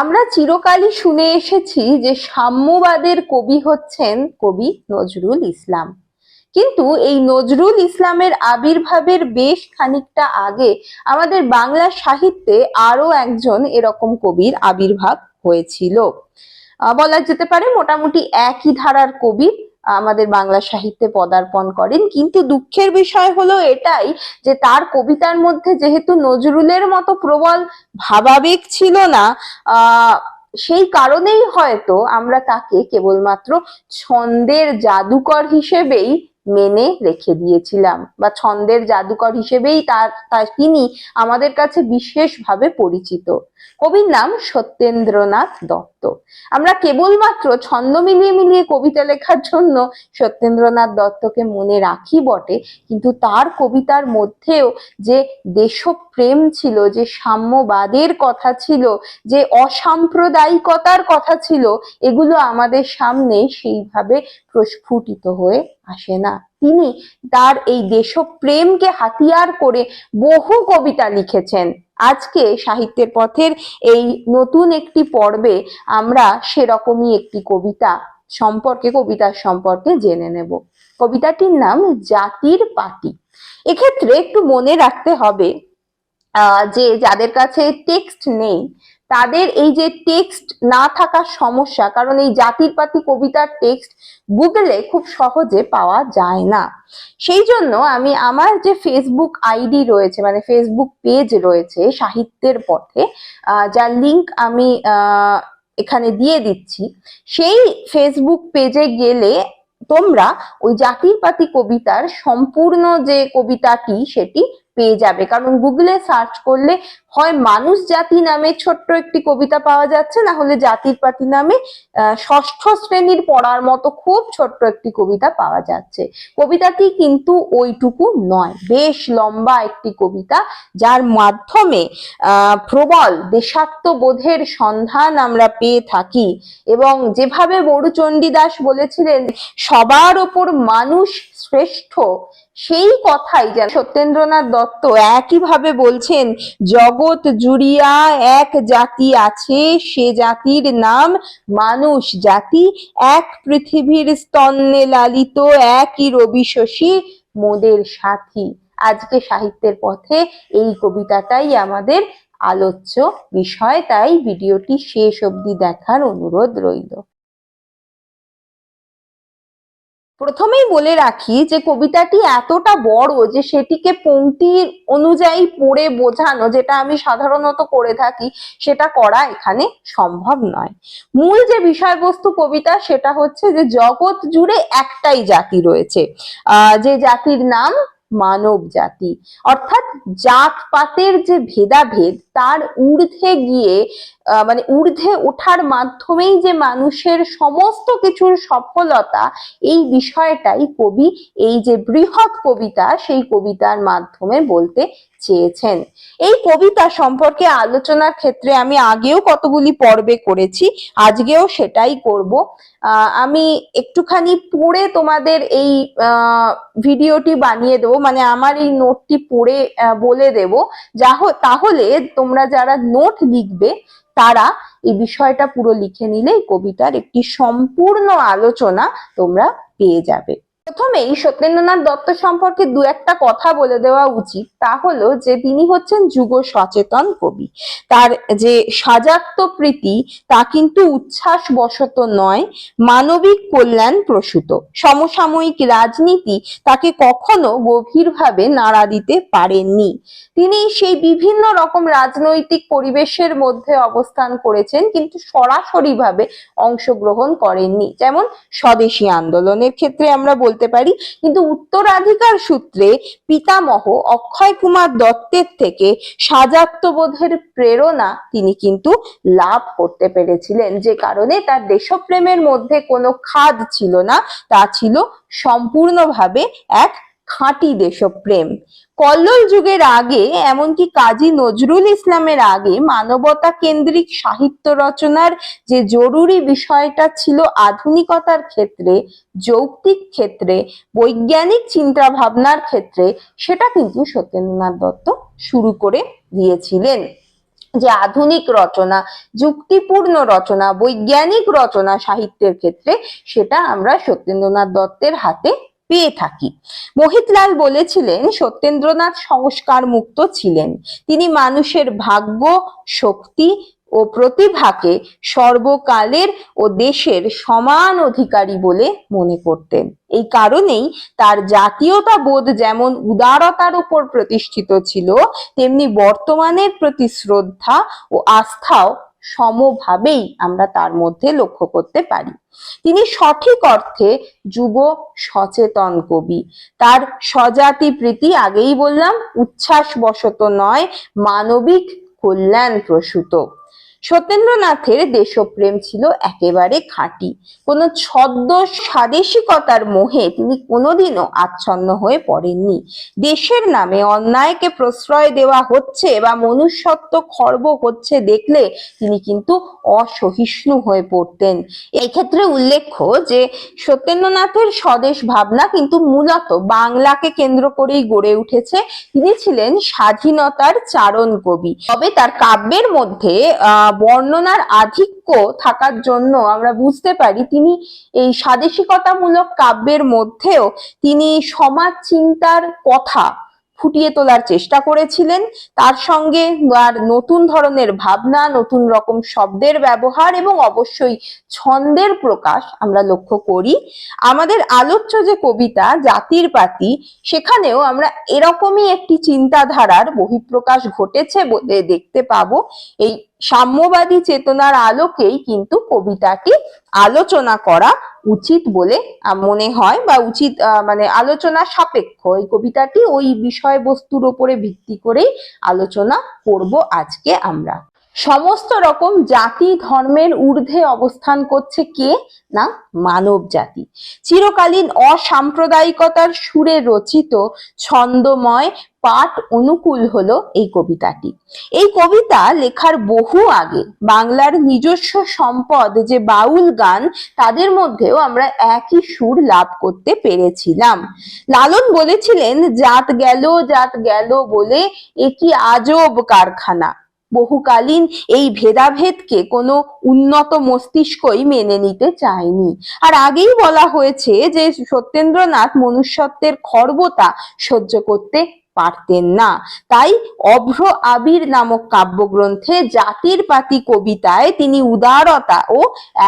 আমরা চিরকালই শুনে এসেছি যে সাম্যবাদের কবি হচ্ছেন কবি নজরুল ইসলাম। কিন্তু এই নজরুল ইসলামের আবির্ভাবের বেশ খানিকটা আগে আমাদের বাংলা সাহিত্যে আরও একজন এরকম কবির আবির্ভাব হয়েছিল। বলা যেতে পারে মোটামুটি একই ধারার কবি আমাদের বাংলা সাহিত্যে পদার্পণ করেন। কিন্তু দুঃখের বিষয় হলো এটাই যে তার কবিতার মধ্যে যেহেতু নজরুলের মতো প্রবল ভাবাবেগ ছিল না সেই কারণেই হয়তো আমরা তাকে কেবলমাত্র ছন্দের জাদুকর হিসেবেই মেনে রেখে দিয়েছিলাম বা ছন্দের জাদুকর হিসেবেই তার তার তিনি আমাদের কাছে বিশেষভাবে পরিচিত। কবির নাম সত্যেন্দ্রনাথ দত্ত। আমরা কেবলমাত্র ছন্দ মিলিয়ে মিলিয়ে কবিতা লেখার জন্য সত্যেন্দ্রনাথ দত্তকে মনে রাখি বটে। কিন্তু তার কবিতার মধ্যেও যে দেশপ্রেম ছিল, যে সাম্যবাদের কথা ছিল, যে অসাম্প্রদায়িকতার কথা ছিল, এগুলো আমাদের সামনে সেইভাবে প্রস্ফুটিত হয়ে আসে না। তিনি তার এই দেশপ্রেমকে হাতিয়ার করে বহু কবিতা লিখেছেন। আজকে সাহিত্যের পথের এই নতুন একটি পর্বে আমরা সেরকমই একটি কবিতা সম্পর্কে, কবিতার সম্পর্কে জেনে নেব। কবিতাটির নাম জাতির পাটি। এক্ষেত্রে একটু মনে রাখতে হবে যে যাদের কাছে টেক্সট নেই তাদের এই যে টেক্সট না থাকার সমস্যা, কারণ এই জাতির পাতি কবিতার টেক্সট গুগলে খুব সহজে পাওয়া যায় না। সেই জন্য আমি আমার যে ফেসবুক আইডি রয়েছে মানে ফেসবুক পেজ রয়েছে সাহিত্যের পথে যার লিংক আমি এখানে দিয়ে দিচ্ছি, সেই ফেসবুক পেজে গেলে তোমরা ওই জাতির পাতি কবিতার সম্পূর্ণ যে কবিতাটি, সেটি পেয়ে যাবে। কারণ গুগলে সার্চ করলে হয় মানুষ জাতি নামে ছোট্ট একটি কবিতা পাওয়া যাচ্ছে, না হলে জাতির পাতি নামে ষষ্ঠ শ্রেণির পড়ার মতো খুব ছোট্ট একটি কবিতা পাওয়া যাচ্ছে। কবিতাটি কিন্তু ওইটুকু নয়, বেশ লম্বা একটি কবিতা যার মাধ্যমে প্রবল দেশাত্মবোধের সন্ধান আমরা পেয়ে থাকি। এবং যেভাবে বড়ুচণ্ডী দাস বলেছিলেন, সবার ওপর মানুষ শ্রেষ্ঠ, সেই কথাই যেন সত্যেন্দ্রনাথ দত্ত একইভাবে বলছেন, জগৎ জুড়িয়া এক জাতি আছে, সে জাতির নাম মানুষ। জাতি এক পৃথিবীর স্তন্নে লালিত, একই রবি শশী, মোদের সাথী। আজকে সাহিত্যের পথে এই কবিতাটাই আমাদের আলোচ্য বিষয়, তাই ভিডিওটি শেষ অবধি দেখার অনুরোধ রইল। প্রথমেই বলে রাখি যে কবিতাটি এতটা বড় যে সেটিকে পংক্তির অনুযায়ী পড়ে বোঝানো, যেটা আমি সাধারণত করে থাকি, সেটা করা এখানে সম্ভব নয়। মূল যে বিষয়বস্তু কবিতা, সেটা হচ্ছে যে জগৎ জুড়ে একটাই জাতি রয়েছে। যে জাতির নাম মানব জাতি। অর্থাৎ জাতপাতের যে ভেদাভেদ তার ঊর্ধ্বে গিয়ে মানে ঊর্ধ্বে ওঠার মাধ্যমেই যে মানুষের সমস্ত কিছুর সফলতা, এই বিষয়টাই কবি, এই যে বৃহৎ কবিতা, সেই কবিতার মাধ্যমে বলতে চেয়েছেন। এই কবিতা সম্পর্কে আলোচনার ক্ষেত্রে আমি আগেও কতগুলি পর্বে করেছি, আজকেও সেটাই করব। আমি একটুখানি পড়ে তোমাদের এই ভিডিওটি বানিয়ে দেবো মানে আমার এই নোটটি পড়ে বলে দেব। যা তাহলে তোমরা যারা নোট লিখবে, তারা এই বিষয়টা পুরো লিখে নিলে কবিতার একটি সম্পূর্ণ আলোচনা তোমরা পেয়ে যাবে। প্রথমেই সত্যেন্দ্রনাথ দত্ত সম্পর্কে দু একটা কথা বলে দেওয়া উচিত। তা হলো যে, তিনি হচ্ছেন যুগ সচেতন কবি। তার যে সাজাত্য প্রীতি, তা কিন্তু উচ্ছ্বাস বশত নয়, মানবিক কল্যাণ প্রসূত। সমসাময়িক রাজনীতি তাকে কখনো গভীরভাবে নাড়া দিতে পারেননি। তিনি সেই বিভিন্ন রকম রাজনৈতিক পরিবেশের মধ্যে অবস্থান করেছেন, কিন্তু সরাসরিভাবে অংশগ্রহণ করেননি। যেমন স্বদেশী আন্দোলনের ক্ষেত্রে আমরা বলতে পারি। কিন্তু উত্তরাধিকার সূত্রে পিতামহ অক্ষয় কুমার দত্তের থেকে সাজাত্যবোধের প্রেরণা তিনি কিন্তু লাভ করতে পেরেছিলেন। যে কারণে তার দেশপ্রেমের মধ্যে কোনো খাদ ছিল না, তা ছিল সম্পূর্ণভাবে এক খাঁটি দেশপ্রেম। কল্লোল যুগের আগে, এমনকি কাজী নজরুল ইসলামের আগে, মানবতা কেন্দ্রিক সাহিত্য রচনার যে জরুরি বিষয়টা ছিল আধুনিকতার ক্ষেত্রে, যৌক্তিক ক্ষেত্রে, বৈজ্ঞানিক চিন্তা ভাবনার ক্ষেত্রে, সেটা কিন্তু সত্যেন্দ্রনাথ দত্ত শুরু করে দিয়েছিলেন। যে আধুনিক রচনা, যুক্তিপূর্ণ রচনা, বৈজ্ঞানিক রচনা সাহিত্যের ক্ষেত্রে, সেটা আমরা সত্যেন্দ্রনাথ দত্তের হাতে পেয়ে থাকি। মোহিতলাল বলেছিলেন, সত্যেন্দ্রনাথ সংস্কার মুক্ত ছিলেন। তিনি মানুষের ভাগ্য, শক্তি ও প্রতিভাকে সর্বকালের ও দেশের সমান অধিকারী বলে মনে করতেন। এই কারণেই তার জাতীয়তা বোধ যেমন উদারতার উপর প্রতিষ্ঠিত ছিল, তেমনি বর্তমানের প্রতি শ্রদ্ধা ও আস্থাও সমভাবেই আমরা তার মধ্যে লক্ষ্য করতে পারি। তিনি সঠিক অর্থে যুব সচেতন কবি। তার স্বজাতি প্রীতি আগেই বললাম উচ্ছ্বাস বশত নয়, মানবিক কল্যাণ প্রসূত। সত্যেন্দ্রনাথের দেশপ্রেম ছিল একেবারে খাঁটি। কোনো ছদ্ম স্বাদেশিকতার মোহে তিনি কোনোদিনও আচ্ছন্ন হয়ে পড়েননি। দেশের নামে অন্যায়কে প্রশ্রয় দেওয়া হচ্ছে বা মনুষ্যত্ব খর্ব হচ্ছে দেখলে তিনি কিন্তু অসহিষ্ণু হয়ে পড়তেন। এক্ষেত্রে উল্লেখ্য যে সত্যেন্দ্রনাথের স্বদেশ ভাবনা কিন্তু মূলত বাংলাকে কেন্দ্র করেই গড়ে উঠেছে। তিনি ছিলেন স্বাধীনতার চারণ কবি। তবে তার কাব্যের মধ্যে বর্ণনার আধিক্য থাকার জন্য আমরা বুঝতে পারি তিনি এই স্বাদেশিকতামূলক কাব্যের মধ্যেও তিনি সমাজ চিন্তার কথা ফুটিয়ে তোলার চেষ্টা করেছিলেন। তার সঙ্গে আর নতুন ধরনের ভাবনা, নতুন রকম শব্দের ব্যবহার এবং অবশ্যই ছন্দের প্রকাশ আমরা লক্ষ্য করি। আমাদের আলোচ্য যে কবিতা, জাতির পাতি, সেখানেও আমরা এরকমই একটি চিন্তাধারার বহিঃপ্রকাশ ঘটেছে বলে দেখতে পাবো। এই সাম্যবাদী চেতনার আলোকেই কিন্তু কবিতাটি আলোচনা করা উচিত বলে মনে হয় বা উচিত মানে আলোচনা সাপেক্ষ। এই কবিতাটি ওই বিষয়বস্তুর ওপরে ভিত্তি করেই আলোচনা করব আজকে আমরা। সমস্ত রকম জাতি ধর্মের ঊর্ধ্বে অবস্থান করছে কে? না মানব জাতি চিরকালীন অসাম্প্রদায়িকতার সুরে রচিত ছন্দময় পাঠ অনুকূল হলো এই কবিতাটি। এই কবিতা লেখার বহু আগে, বাংলার নিজস্ব সম্পদ যে বাউল গান, তাদের মধ্যেও আমরা একই সুর লাভ করতে পেরেছিলাম। লালন বলেছিলেন, জাত গেল জাত গেল বলে একই আজব কারখানা। বহুকালীন এই ভেদাভেদকে কোনো উন্নত মস্তিষ্কই মেনে নিতে চায়নি। আর আগেই বলা হয়েছে যে সত্যেন্দ্রনাথ মনুষ্যত্বের খর্বতা সহ্য করতে পারতেন না। তাই অভ্র আবির নামক কাব্যগ্রন্থে জাতির পাতি কবিতায় তিনি উদারতা ও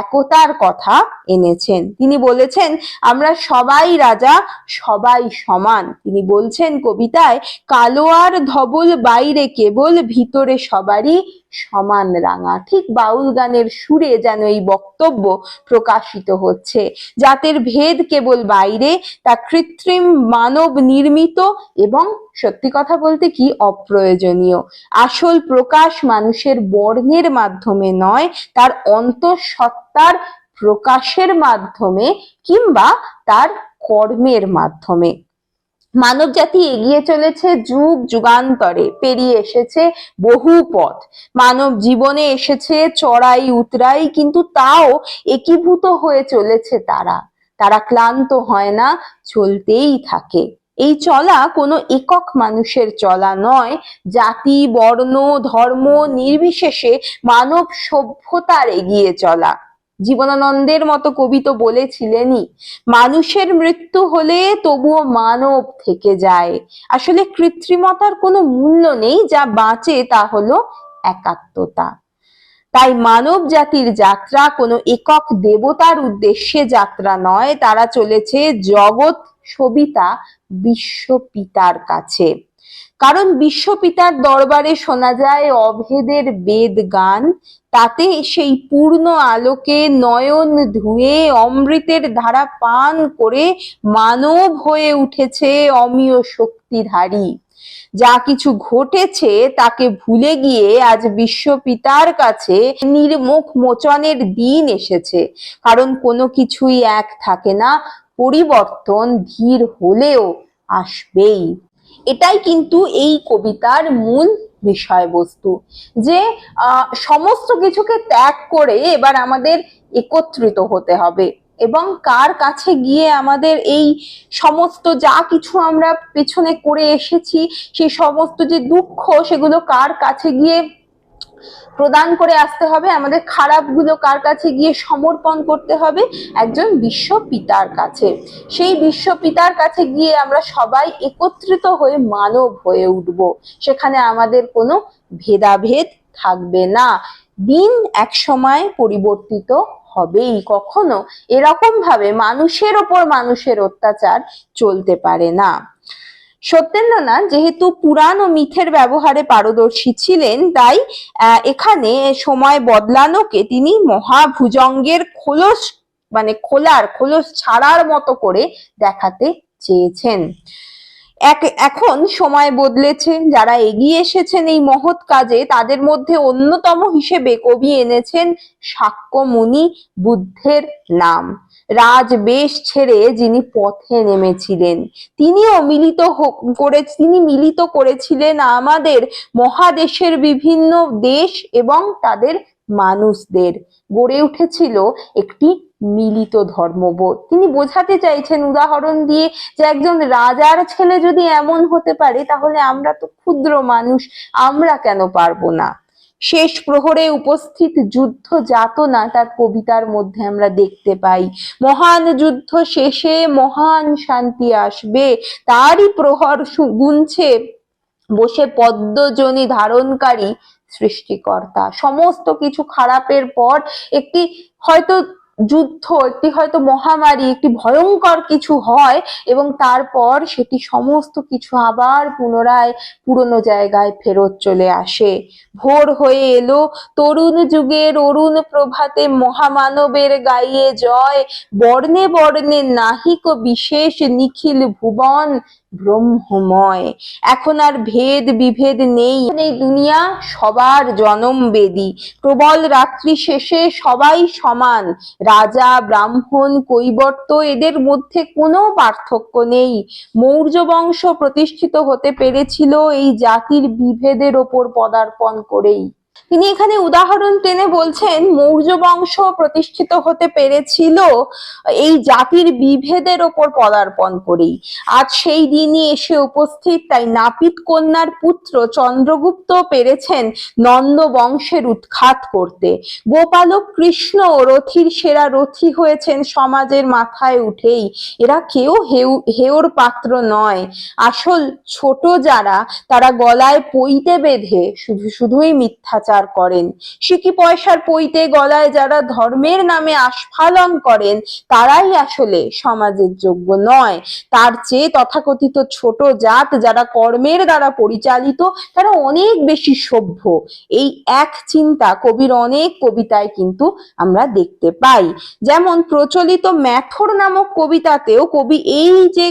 একতার কথা এনেছেন। তিনি বলেছেন, আমরা সবাই রাজা, সবাই সমান। তিনি বলছেন কবিতায়, কালোয়ার ধবল বাইরে কেবল, ভিতরে সবারই সমান রাঙা। ঠিক বাউল গানের সুরে যেন এই বক্তব্য প্রকাশিত হচ্ছে। জাতের ভেদ কেবল বাইরে, তা কৃত্রিম মানব নির্মিত এবং সত্যি কথা বলতে কি অপ্রয়োজনীয়। আসল প্রকাশ মানুষের বর্ণের মাধ্যমে নয়, তার অন্তঃসত্ত্বার প্রকাশের মাধ্যমে কিংবা তার কর্মের মাধ্যমে। মানব জাতি এগিয়ে চলেছে যুগ যুগান্তরে, পেরিয়ে এসেছে বহু পথ। মানব জীবনে এসেছে চড়াই উতরাই, কিন্তু তাও একীভূত হয়ে চলেছে তারা। তারা ক্লান্ত হয় না, চলতেই থাকে। এই চলা কোনো একক মানুষের চলা নয়। জাতি, বর্ণ, ধর্ম নির্বিশেষে মানব সভ্যতার এগিয়ে চলা। জীবনানন্দের মতো কবি তো বলেছিলেনই, মানুষের মৃত্যু হলে তবুও মানব থেকে যায়। আসলে কৃত্রিমতার কোনো মূল্য নেই, যা বাঁচে তা হলো একাত্মতা। তাই মানব জাতির যাত্রা কোনো একক দেবতার উদ্দেশ্যে যাত্রা নয়, তারা চলেছে জগৎ সবিতা বিশ্বপিতার কাছে। কারণ বিশ্বপিতার দরবারে শোনা যায় অভেদের বেদ গান, তাতে সেই পূর্ণ আলোকে নয়ন ধুয়ে অমৃতের ধারা পান করে মানব হয়ে উঠেছে অমীয় শক্তিধারী। যা কিছু ঘটেছে তাকে ভুলে গিয়ে আজ বিশ্বপিতার কাছে নির্মুখ মোচনের দিন এসেছে। কারণ কোনো কিছুই এক থাকে না, পরিবর্তন ধীর হলেও আসবেই। এটাই কিন্তু এই কবিতার মূল বিষয়বস্তু যে সমস্ত কিছুকে ত্যাগ করে এবার আমাদের একত্রিত হতে হবে এবং কার কাছে গিয়ে আমাদের এই সমস্ত যা কিছু আমরা পেছনে করে এসেছি, সেই সমস্ত যে দুঃখ, সেগুলো কার কাছে গিয়ে প্রদান করে আসতে হবে। আমাদের খারাপগুলো কার কাছে গিয়ে সমর্পণ করতে হবে? একজন বিশ্ব পিতার কাছে। সেই বিশ্ব পিতার কাছে গিয়ে আমরা সবাই একত্রিত হয়ে মানব হয়ে উঠব। সেখানে আমাদের কোনো ভেদাভেদ থাকবে না। দিন এক সময় পরিবর্তিত হবেই। কখনো এরকম ভাবে মানুষের ওপর মানুষের অত্যাচার চলতে পারে না। সত্যেন্দ্রনাথ যেহেতু পুরাণ ও মিথের ব্যবহারে পারদর্শী ছিলেন, তাই এখানে সময় বদলানোকে তিনি মহাভুজঙ্গের খোলস মানে খোলার, খোলস ছাড়ার মতো করে দেখাতে চেয়েছেন। এক, এখন সময় বদলেছে। যারা এগিয়ে এসেছেন এই মহৎ কাজে, তাদের মধ্যে অন্যতম হিসেবে কবি এনেছেন শাক্যমুনি বুদ্ধের নাম। রাজবেশ ছেড়ে যিনি পথে নেমেছিলেন, তিনিও মিলিত করে, তিনি মিলিত করেছিলেন আমাদের মহাদেশের বিভিন্ন দেশ এবং তাদের মানুষদের। গড়ে উঠেছিল একটি মিলিত ধর্মবোধ। তিনি বোঝাতে চাইছেন, উদাহরণ দিয়ে যে একজন রাজার ছেলে যদি এমন হতে পারে, তাহলে আমরা তো ক্ষুদ্র মানুষ, আমরা কেন পারব না? শেষ প্রহরে উপস্থিত যুদ্ধ যাতনা তার কবিতার মধ্যে আমরা দেখতে পাই। মহান যুদ্ধ শেষে মহান শান্তি আসবে, তারই প্রহর গুনছে। বসে পদ্মজনী ধারণকারী সৃষ্টিকর্তা। সমস্ত কিছু খারাপের পর একটি হয়তো যুদ্ধ, একটি হয়তো মহামারী, একটি ভয়ঙ্কর কিছু হয় এবং তারপর সেটি সমস্ত কিছু আবার পুনরায় পুরনো জায়গায় ফেরত চলে আসে। ভোর হয়ে এলো, তরুণ যুগের অরুণ প্রভাতে মহামানবের গাইয়ে জয়, বর্ণে বর্ণে নাহিক বিশেষ নিখিল ভুবন ব্রহ্মময়। এখন আর ভেদ বিভেদ নেই। এই দুনিয়া সবার জনম বেদি। প্রবল রাত্রি শেষে সবাই সমান। রাজা, ব্রাহ্মণ, কৈবর্ত, এদের মধ্যে কোনো পার্থক্য নেই। মৌর্য বংশ প্রতিষ্ঠিত হতে পেরেছিল এই জাতির বিভেদের ওপর পদার্পণ করেই। তিনি এখানে উদাহরণ টেনে বলছেন, মৌর্য বংশ প্রতিষ্ঠিত হতে পেরেছিল এই জাতির বিভেদের ওপর পদার্পণ করেই। আজ সেই দিনই এসে উপস্থিত তাই নাপিত কন্যার পুত্র চন্দ্রগুপ্ত পেরেছেন নন্দ বংশের উৎখাত করতে। গোপালক কৃষ্ণ রথির সেরা রথি হয়েছেন সমাজের মাথায় উঠেই। এরা কেউ হেউ, হেওর পাত্র নয়। আসল ছোট যারা, তারা গলায় পইতে বেঁধে, শুধু, শুধুই মিথ্যাচার করেন। সিকি পয়সার পইতে গলায় যারা ধর্মের নামে আস্ফালন করেন, তারাই আসলে সমাজের যোগ্য নয়। তার চেয়ে তথাকথিত ছোট জাত যারা কর্মের দ্বারা পরিচালিত, তারা অনেক বেশি সভ্য। এই এক চিন্তা কবির অনেক কবিতায় কিন্তু আমরা দেখতে পাই। যেমন প্রচলিত ম্যাথর নামক কবিতাতেও কবি এই যে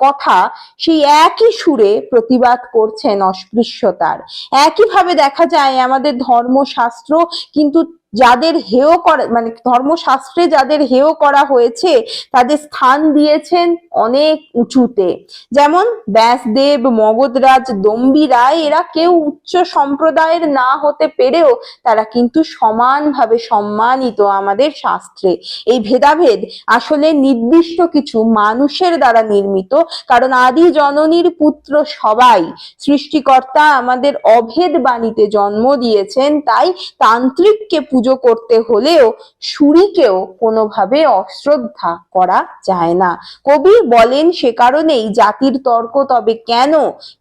কথা সেই একই সুরে প্রতিবাদ করছেন অস্পৃশ্যতার। একইভাবে দেখা যায় আমাদের ধর্মশাস্ত্র কিন্তু যাদের হেয় করা মানে ধর্মশাস্ত্রে যাদের হেয় করা হয়েছে, তাদের স্থান দিয়েছেন অনেক উঁচুতে। যেমন ব্যাসদেব, মগধরাজ, দম্বি রায়, এরা কেউ উচ্চ সম্প্রদায়ের না হতে পেরেও তারা কিন্তু সমানভাবে সম্মানিত আমাদের শাস্ত্রে। এই ভেদাভেদ আসলে নির্দিষ্ট কিছু মানুষের দ্বারা নির্মিত, কারণ আদি জননীর পুত্র সবাই সৃষ্টিকর্তা আমাদের অভেদ বাণীতে জন্ম দিয়েছেন, তাই তান্ত্রিককে পুজো করতে হলেও সুরিকেও কোনোভাবে অশ্রদ্ধা করা যায় না। কবি বলেন, সে কারণেই জাতির তর্ক তবে কেন?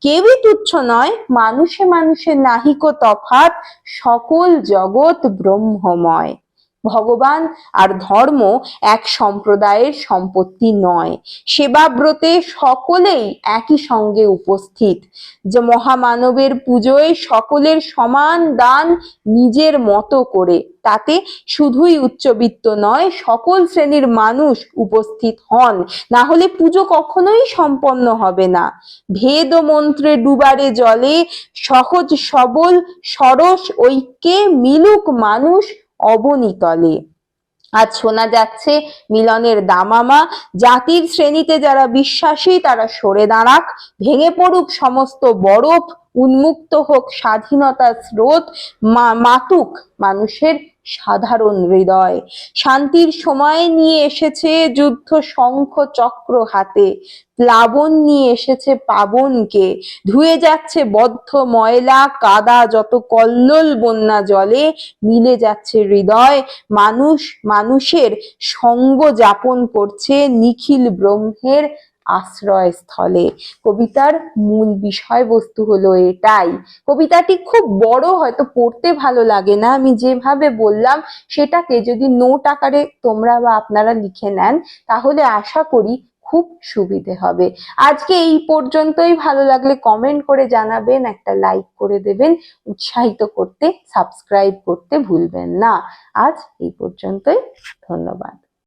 কেউই তুচ্ছ নয়, মানুষে মানুষে নাহিক তফাত সকল জগৎ ব্রহ্মময়। ভগবান আর ধর্ম এক সম্প্রদায়ের সম্পত্তি নয়। সেবাব্রতে সকলেই একই সঙ্গে উপস্থিত। যে মহামানবের পুজোয় সকলের সমান দান নিজের মতো করে, তাতে শুধুই উচ্চবিত্ত নয়, সকল শ্রেণির মানুষ উপস্থিত হন। না হলে পুজো কখনোই সম্পন্ন হবে না। ভেদ মন্ত্রে ডুবারে জলে সহজ সবল সরস ঐক্যে মিলুক মানুষ অবনীতলে। আজ শোনা যাচ্ছে, মিলনের দামামা জাতির শ্রেণীতে যারা বিশ্বাসী, তারা সরে দাঁড়াক, ভেঙে পড়ুক সমস্ত বরফ, উন্মুক্ত হোক স্বাধীনতার স্রোত মাতুক মানুষের সাধারণ হৃদয়। শান্তির সময় নিয়ে এসেছে যুদ্ধ শঙ্খ চক্র হাতে। প্লাবন নিয়ে এসেছে পাবনকে। ধুয়ে যাচ্ছে বদ্ধ ময়লা, কাদা যত কল্লোল বন্যা জলে, মিলে যাচ্ছে হৃদয়। মানুষ, মানুষের সঙ্গ যাপন করছে নিখিল ব্রহ্মের আশ্রয়স্থলে। কবিতার মূল বিষয়বস্তু হলো এটাই। কবিতাটি খুব বড়, হয়তো পড়তে ভালো লাগে না। আমি যেভাবে বললাম, সেটাকে যদি নোট আকারে তোমরা বা আপনারা লিখে নেন, তাহলে আশা করি খুব সুবিধে হবে। আজকে এই পর্যন্তই। ভালো লাগলে কমেন্ট করে জানাবেন, একটা লাইক করে দেবেন। উৎসাহিত করতে সাবস্ক্রাইব করতে ভুলবেন না। আজ এই পর্যন্তই। ধন্যবাদ।